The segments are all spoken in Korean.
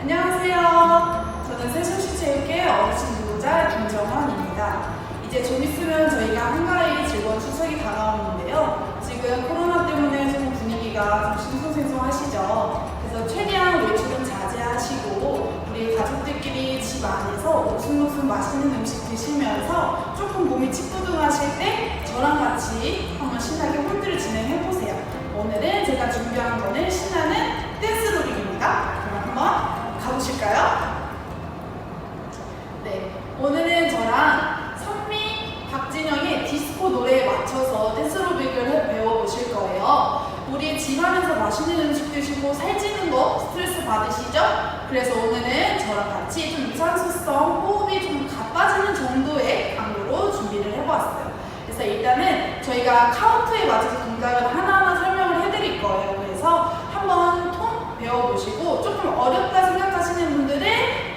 안녕하세요. 저는 세종시체육회 어르신 보호자 김정원입니다. 이제 좀 있으면 저희가 한가위 즐거운 추석이 다가오는데요. 지금 코로나 때문에 좀 분위기가 좀 싱숭생숭하시죠. 그래서 최대한 외출은 자제하시고 우리 가족들끼리 집 안에서 오순오순 맛있는 음식 드시면서 조금 몸이 찌뿌둥하실 때 저랑 같이 한번 신나게 홀드를 진행해 보세요. 오늘은 제가 준비한 거는 신나는 가보실까요? 네, 오늘은 저랑 선미, 박진영의 디스코 노래에 맞춰서 댄스 로빅을 배워보실 거예요. 우리 집안에서 맛있는 음식 드시고 살찌는 거 스트레스 받으시죠? 그래서 오늘은 저랑 같이 좀 유산소성 호흡이 좀 가빠지는 정도의 강도로 준비를 해보았어요. 그래서 일단은 저희가 카운트에 맞춰서 동작을 하나하나 설명을 해드릴 거예요. 그래서 한번 톤 배워보시고 조금 어렵다 생각하시는 분들은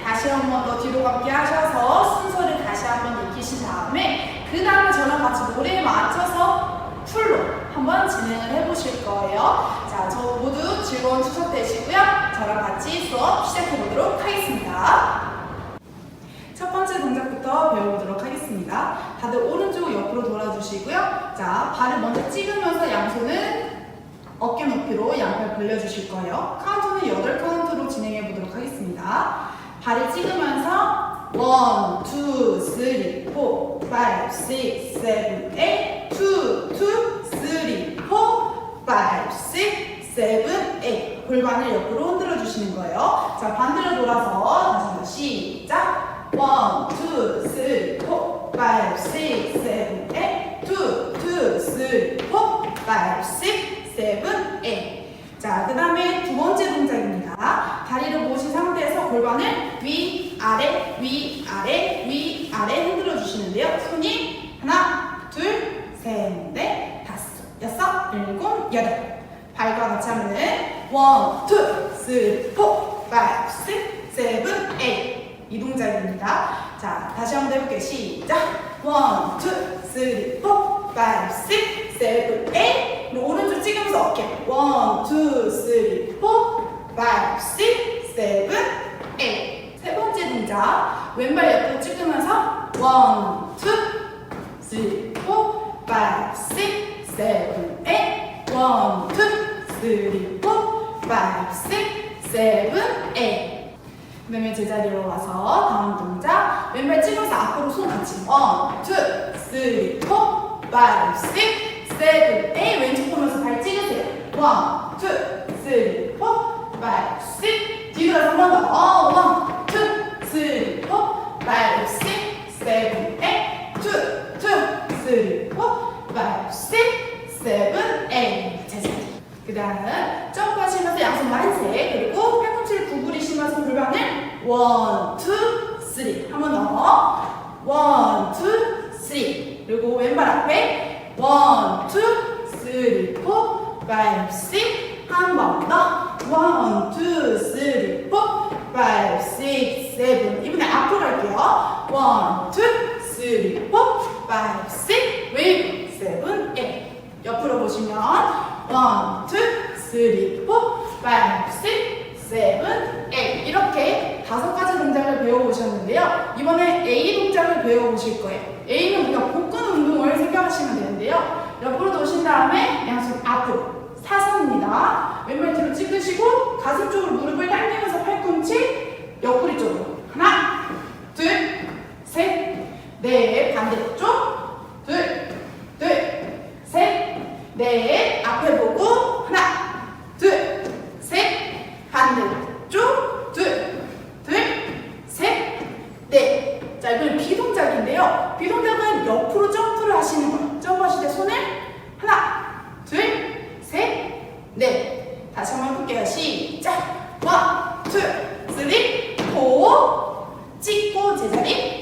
다시 한번 더 뒤로 감기 하셔서 순서를 다시 한번 익히신 다음에 그 다음에 저랑 같이 노래에 맞춰서 풀로 한번 진행을 해보실 거예요. 자, 저 모두 즐거운 추석 되시고요. 저랑 같이 수업 시작해보도록 하겠습니다. 첫 번째 동작부터 배워보도록 하겠습니다. 다들 오른쪽 옆으로 돌아주시고요. 자, 발을 먼저 찍으면서 양손은 어깨 높이로 양팔 벌려주실 거예요. 카운트는 8카운트로 진행해 보도록 하겠습니다. 발을 찍으면서 1, 2, 3, 4, 5, 6, 7, 8 2, 2, 3, 4, 5, 6, 7, 8 골반을 옆으로 흔들어 주시는 거예요. 자, 반대로 돌아서 다시 한번 시작 1, 2, 3, 4, 5, 6, 7, 8 2, 2, 3, 4, 5, 6, 7, 8 자, 그 다음에 두 번째 동작입니다. 다리를 모으신 상태에서 골반을 위, 아래, 위, 아래, 위, 아래 흔들어 주시는데요. 손이 하나, 둘, 셋, 넷, 다섯, 여섯, 일곱, 여덟. 발과 같이 하면은 원, 투, 쓰리, 포, 파이브, 식, 세븐, 에잇. 이 동작입니다. 자, 다시 한번 해볼게요. 시작. 원, 투, 쓰리, 포, 파이브, 식, 세븐, 에잇. 오른쪽 찍으면서 어깨. 원, 투, 쓰리, 포, 파이브, 식, 세븐, 에잇. 동작. 왼발 옆으로 찍으면서 원, 투, 쓰리, 포, 파이브, 식, 세븐, 에잇. 원, 투, 쓰리, 포, 파이브, 식, 세븐, 에잇. 그 다음에 제자리로 와서 다음 동작. 왼발 찍으면서 앞으로 손 같이. 원, 투, 쓰리, 포, 파이브, 식, 세븐, 에잇. 왼쪽 보면서 발 찍으세요. 원, 투, 쓰리, 포, 파이브, 식 뒤로 한번 더. 어, 원, 투, 쓰리, 포, 식, 세븐, 에잇 투, 투, 쓰리, 포, 식, 세븐, 에잇 제자리 그 다음 점프하시면서 양손 만세 그리고 팔꿈치를 구부리시면서 골반을 원, 투, 쓰리. 한 번 더. 원, 투, 쓰리. 그리고 왼발 앞에 원, 투, 쓰리, 포, 식 한번 더. 원, 투, 쓰리, 포, 파이브, 식, 세븐 이번에 앞으로 갈게요. 원, 투, 쓰리, 포, 파이브, 식 웨이브, 세븐, 에잇 옆으로 보시면 원, 투, 쓰리, 포, 파이브, 식, 세븐, 에잇 이렇게 다섯 가지 동작을 배워보셨는데요. 이번에 A 동작을 배워보실 거예요. A는 우리가 복근 운동을 생각하시면 되는데요. 옆으로 도신 다음에 양손 앞으로 사선입니다. 왼발 뒤로 찍으시고 가슴 쪽으로 무릎을 당기면서 팔꿈치 옆구리 쪽으로. 하나, 둘, 셋, 넷 반대쪽. 둘, 둘, 셋, 넷. 앞에 보고 하나, 네. 다시 한번 볼게요. 시작. 원, 투, 쓰리, 포. 찍고 제자리.